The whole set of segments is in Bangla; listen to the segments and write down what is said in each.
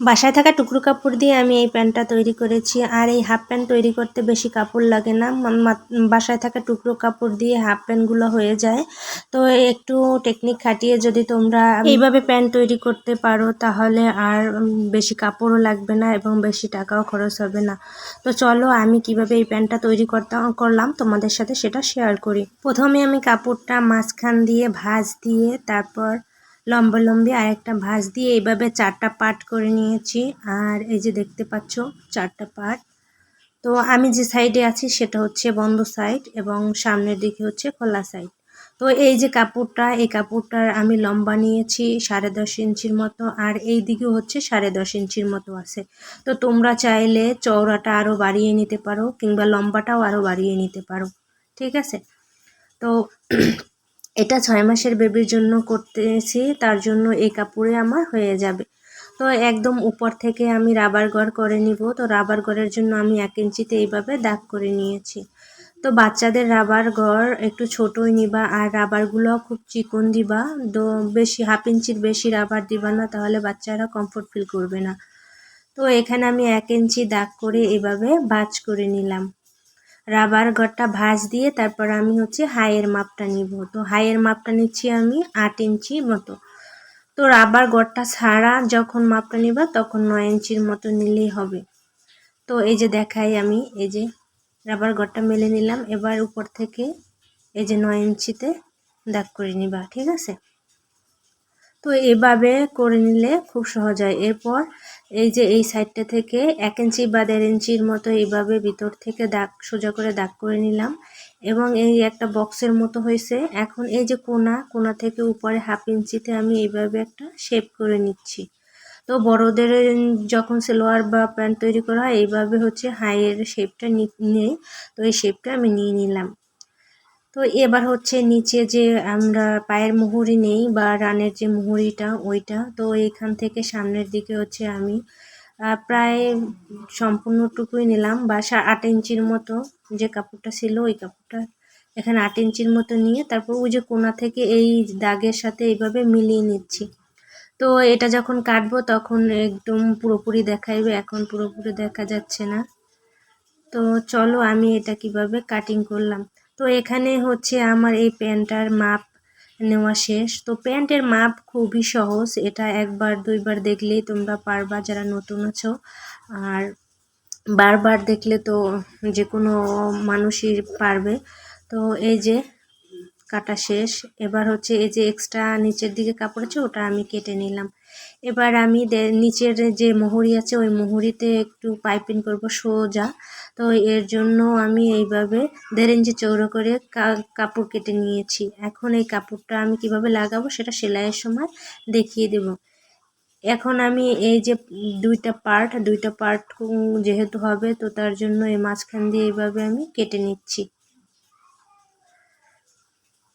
বাসায় থাকা টুকরো কাপড় দিয়ে আমি এই প্যান্টটা তৈরি করেছি। আর এই হাফ প্যান্ট তৈরি করতে বেশি কাপড় লাগে না। বাসায় থাকা টুকরো কাপড় দিয়ে হাফ প্যান্টগুলো হয়ে যায়। তো একটু টেকনিক খাটিয়ে যদি তোমরা এইভাবে প্যান্ট তৈরি করতে পারো, তাহলে আর বেশি কাপড়ও লাগবে না এবং বেশি টাকাও খরচ হবে না। তো চলো আমি কীভাবে এই প্যান্টটা তৈরি করতাম করলাম, তোমাদের সাথে সেটা শেয়ার করি। প্রথমে আমি কাপড়টা মাঝখান দিয়ে ভাঁজ দিয়ে তারপর লম্বা লম্বি আর একটা ভাঁজ দিয়ে এইভাবে চারটা পার্ট করে নিয়েছি। আর এই যে দেখতে পাচ্ছ, চারটা পার্ট। তো আমি যে সাইডে আছি সেটা হচ্ছে বন্ধ সাইড এবং সামনের দিকে হচ্ছে খোলা সাইড। তো এই যে কাপড়টা, এই কাপড়টার আমি লম্বা নিয়েছি সাড়ে দশ ইঞ্চির মতো আর এই দিকেও হচ্ছে সাড়ে দশ ইঞ্চির মতো আছে। তো তোমরা চাইলে চওড়াটা আরও বাড়িয়ে নিতে পারো কিংবা লম্বাটাও আরও বাড়িয়ে নিতে পারো। ঠিক আছে? তো এটা ছয় মাসের বেবির জন্য করতেছি, তার জন্য এই কাপড়ে আমার হয়ে যাবে। তো একদম উপর থেকে আমি রাবার গড় করে নিব। তো রাবার ঘরের জন্য আমি এক ইঞ্চিতে এইভাবে দাগ করে নিয়েছি। তো বাচ্চাদের রাবার ঘর একটু ছোটই নিবা, আর রাবারগুলো খুব চিকন দিবা। তো বেশি হাফ ইঞ্চির বেশি রাবার দিবা না, তাহলে বাচ্চারা কমফোর্ট ফিল করবে না। তো এখানে আমি এক ইঞ্চি দাগ করে এভাবে বাজ করে নিলাম। রাবার ঘরটা ভাঁজ দিয়ে তারপর আমি হচ্ছে হাইয়ের মাপটা নিব। তো হাইয়ের মাপটা নিচ্ছি আমি আট ইঞ্চি মতো। তো রাবার ঘরটা ছাড়া যখন মাপটা নিবা তখন নয় ইঞ্চির মতো নিলেই হবে। তো এই যে দেখাই আমি, এই যে রাবার ঘরটা মেলে নিলাম। এবার উপর থেকে এই যে নয় ইঞ্চিতে দাগ করে নিবা, ঠিক আছে? তো এভাবে করে নিলে খুব সহজ হয়। এরপর এই যে এই সাইডটা থেকে এক ইঞ্চি বা দেড় ইঞ্চির মতো এইভাবে ভিতর থেকে দাগ, সোজা করে দাগ করে নিলাম এবং এই একটা বক্সের মতো হয়েছে। এখন এই যে কোনা কোনা থেকে উপরে হাফ ইঞ্চিতে আমি এইভাবে একটা শেপ করে নিচ্ছি। তো বড়দের যখন সেলোয়ার বা প্যান্ট তৈরি করা হয়, এইভাবে হচ্ছে হাইয়ের শেপটা নিয়ে তো এই শেপটা আমি নিয়ে নিলাম। তো এবার হচ্ছে নিচে যে আমরা পায়ের মুহুরি নেই বা রানের যে মুহুরিটা, ওইটা, তো এইখান থেকে সামনের দিকে হচ্ছে আমি প্রায় সম্পূর্ণটুকুই নিলাম বা আট ইঞ্চির মতো যে কাপড়টা ছিল ওই কাপড়টা এখানে আট ইঞ্চির মতো নিয়ে তারপর ওই যে কোনা থেকে এই দাগের সাথে এইভাবে মিলিয়ে নিচ্ছি। তো এটা যখন কাটবো তখন একদম পুরোপুরি দেখাইবে, এখন পুরোপুরি দেখা যাচ্ছে না। তো চলো আমি এটা কীভাবে কাটিং করলাম। তো এখানে হচ্ছে আমার এই প্যান্টটার মাপ নেওয়া শেষ। তো প্যান্টের মাপ খুবই সহজ, এটা একবার দুইবার দেখলেই তোমরা পারবা যারা নতুন আছো। আর বারবার দেখলে তো যে কোনো মানুষই পারবে। তো এই যে কাটা শেষ। এবার হচ্ছে এই যে এক্সট্রা নিচের দিকে কাপড় আছে, ওটা আমি কেটে নিলাম। এবার আমি নিচের যে মোহরি আছে, ওই মোহরিতে একটু পাইপিং করব সোজা। তো এর জন্য আমি এইভাবে দেড় ইঞ্চি চৌড়ো করে কাপড় কেটে নিয়েছি। এখন এই কাপড়টা আমি কীভাবে লাগাবো সেটা সেলাইয়ের সময় দেখিয়ে দেব। এখন আমি এই যে দুইটা পার্ট দুইটা পার্ট যেহেতু হবে, তো তার জন্য এই মাঝখান দিয়ে এইভাবে আমি কেটে নিচ্ছি।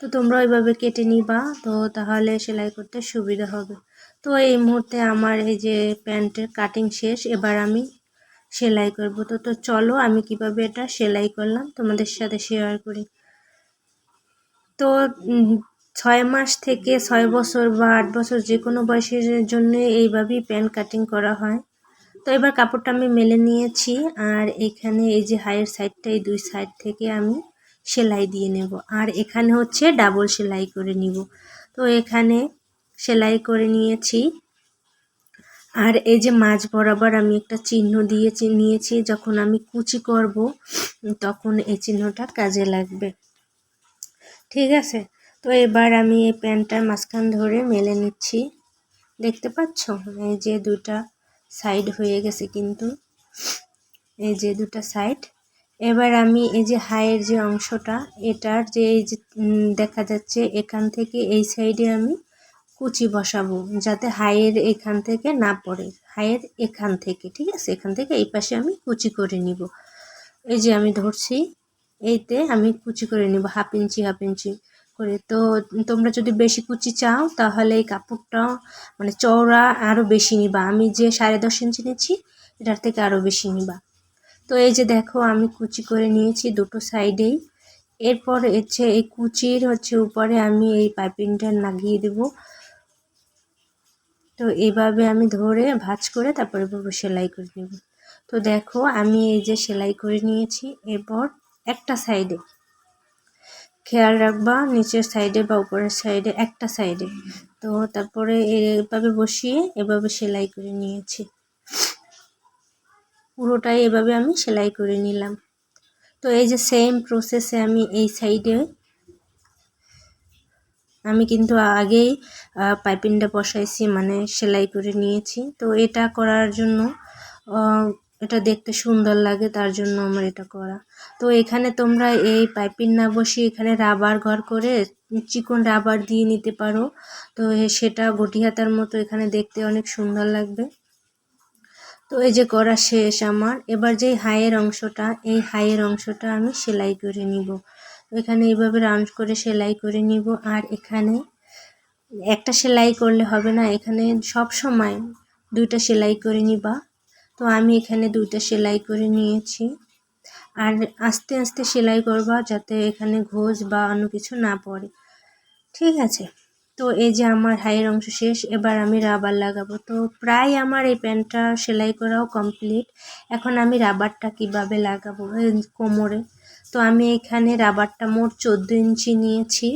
তো তোমরা ওইভাবে কেটে নিবা, তো তাহলে সেলাই করতে সুবিধা হবে। তো এই মুহূর্তে আমার এই যে প্যান্টের কাটিং শেষ, এবার আমি সেলাই করব। তো তো চলো আমি কীভাবে এটা সেলাই করলাম তোমাদের সাথে শেয়ার করি। তো ছয় মাস থেকে ছয় বছর বা আট বছর যে কোনো বয়সের জন্য এইভাবেই প্যান্ট কাটিং করা হয়। তো এবার কাপড়টা আমি মেলে নিয়েছি, আর এখানে এই যে হাইয়ের সাইডটা এই দুই সাইড থেকে আমি সেলাই দিয়ে নেব। আর এখানে হচ্ছে ডাবল সেলাই করে নিব। তো এখানে সেলাই করে নিয়েছি। আর এই যে মাছ বরাবর আমি একটা চিহ্ন দিয়েছি নিয়েছি। যখন আমি কুচি করব, তখন এই চিহ্নটা কাজে লাগবে। ঠিক আছে? তো এবার আমি এই প্যান্টটার মাঝখান ধরে মেলে নিচ্ছি। দেখতে পাচ্ছ? এই যে দুটা সাইড হয়ে গেছে কিন্তু। এই যে দুটা সাইড এবার আমি এই যে হাইয়ের যে অংশটা, এটার যে এই যে দেখা যাচ্ছে এখান থেকে এই সাইডে আমি কুচি বসাবো, যাতে হাইয়ের এখান থেকে না পড়ে। হাইয়ের এখান থেকে, ঠিক আছে? এখান থেকে এই পাশে আমি কুচি করে নিব। এই যে আমি ধরছি, এইতে আমি কুচি করে নিব, হাফ ইঞ্চি হাফ ইঞ্চি করে। তো তোমরা যদি বেশি কুচি চাও, তাহলে এই কাপড়টা মানে চওড়া আরও বেশি নিবা। আমি যে সাড়ে দশ ইঞ্চি নিচ্ছি, এটার থেকে আরও বেশি নিবা। তো এই যে দেখো, আমি কুচি করে নিয়েছি দুটো সাইডেই। এরপর হচ্ছে এই কুচির হচ্ছে উপরে আমি এই পাইপিংটা লাগিয়ে দেব। তো এইভাবে আমি ধরে ভাঁজ করে তারপরে পুরো সেলাই করে নেব। তো দেখো, আমি এই যে সেলাই করে নিয়েছি। এরপর একটা সাইডে খেয়াল রাখবা, নিচের সাইডে বা উপরের সাইডে একটা সাইডে। তো তারপরে এভাবে বসিয়ে এভাবে সেলাই করে নিয়েছি। পুরোটাই এভাবে আমি সেলাই করে নিলাম। তো এই যে সেম প্রসেসে আমি এই সাইডে আমি কিন্তু আগেই পাইপিংটা বসাইছি মানে সেলাই করে নিয়েছি। তো এটা করার জন্য এটা দেখতে সুন্দর লাগে, তার জন্য আমার এটা করা। তো এখানে তোমরা এই পাইপিং না বসিয়ে এখানে রাবার ঘর করে চিকন রাবার দিয়ে নিতে পারো। তো সেটা গটি হাতার মতো এখানে দেখতে অনেক সুন্দর লাগবে। তো এই যে করা শেষ আমার। এবার যে হাইয়ের অংশটা, এই হাইয়ের অংশটা আমি সেলাই করে নিব। এখানে এইভাবে রাউন্ড করে সেলাই করে নিব। আর এখানে একটা সেলাই করলে হবে না, এখানে সব সময় দুইটা সেলাই করে নিবা। তো আমি এখানে দুইটা সেলাই করে নিয়েছি। আর আস্তে আস্তে সেলাই করবা যাতে এখানে ঘোষ বা অন্য কিছু না পড়ে। ঠিক আছে? তো এই যে আমার হাইয়ের অংশ শেষ, এবার আমি রাবার লাগাবো। তো প্রায় আমার এই প্যান্টটা সেলাই করাও কমপ্লিট। এখন আমি রাবারটা কীভাবে লাগাবো কোমরে? তো আমি এখানে রাবারটা মোট চোদ্দ ইঞ্চি নিয়েছি।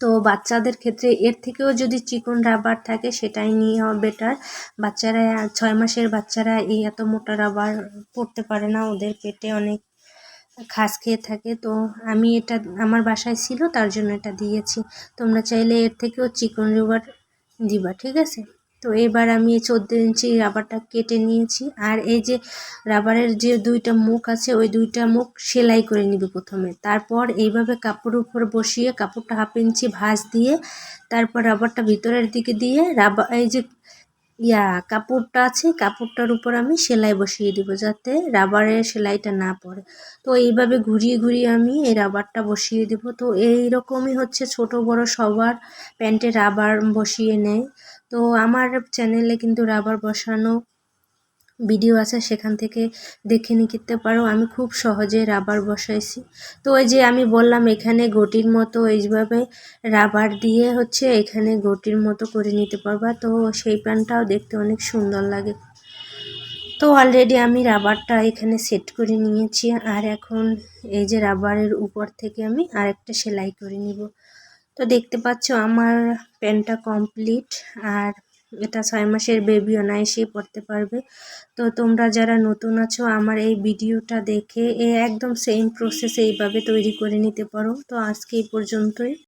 তো বাচ্চাদের ক্ষেত্রে এর থেকেও যদি চিকন রাবার থাকে, সেটাই নিয়ে বেটার বাচ্চারা, ছয় মাসের বাচ্চারা এই এত মোটা রাবার পড়তে পারে না, ওদের পেটে অনেক খাস খেয়ে থাকে। তো আমি এটা আমার বাসায় ছিল, তার জন্য এটা দিয়েছি। তোমরা চাইলে এর থেকেও চিকন রাবার দিবা, ঠিক আছে? তো এবার আমি এই চোদ্দ ইঞ্চি রাবারটা কেটে নিয়েছি। আর এই যে রাবারের যে দুইটা মুখ আছে, ওই দুইটা মুখ সেলাই করে নিবি প্রথমে। তারপর এইভাবে কাপড়ের উপর বসিয়ে কাপড়টা হাফ ইঞ্চি ভাঁজ দিয়ে, তারপর রাবারটা ভিতরের দিকে দিয়ে রাবার এই যে ইয়া, কাপড়টা আছে, কাপড়টার উপর আমি সেলাই বসিয়ে দিব যাতে রাবারের সেলাইটা না পড়ে। তো এইভাবে ঘুরিয়ে ঘুরিয়ে আমি এই রাবারটা বসিয়ে দেবো। তো এই রকমই হচ্ছে ছোট বড় সবার প্যান্টে রাবার বসিয়ে নেয়। তো আমার চ্যানেলে কিন্তু রাবার বসানো ভিডিও আছে, সেখান থেকে দেখে নিতে পারো। আমি খুব সহজে রাবার বসাইছি। তো ওই যে আমি বললাম, এখানে গটির মতো এইভাবে রাবার দিয়ে হচ্ছে এখানে গটির মতো করে নিতে পারবা। তো সেই প্যান্টটাও দেখতে অনেক সুন্দর লাগে। তো অলরেডি আমি রাবারটা এখানে সেট করে নিয়েছি। আর এখন এই যে রাবারের উপর থেকে আমি আরেকটা সেলাই করে নিব। তো দেখতে পাচ্ছ, আমার প্যান্টটা কমপ্লিট আর এটা ছয় মাসের বেবিও বেবি অনায়াসেই পড়তে পারবে। তো তোমরা যারা নতুন আছো, আমার এই ভিডিওটা দেখে, এ একদম সেম প্রসেস এইভাবে তৈরি করে নিতে পারো। তো আজকে এই পর্যন্তই।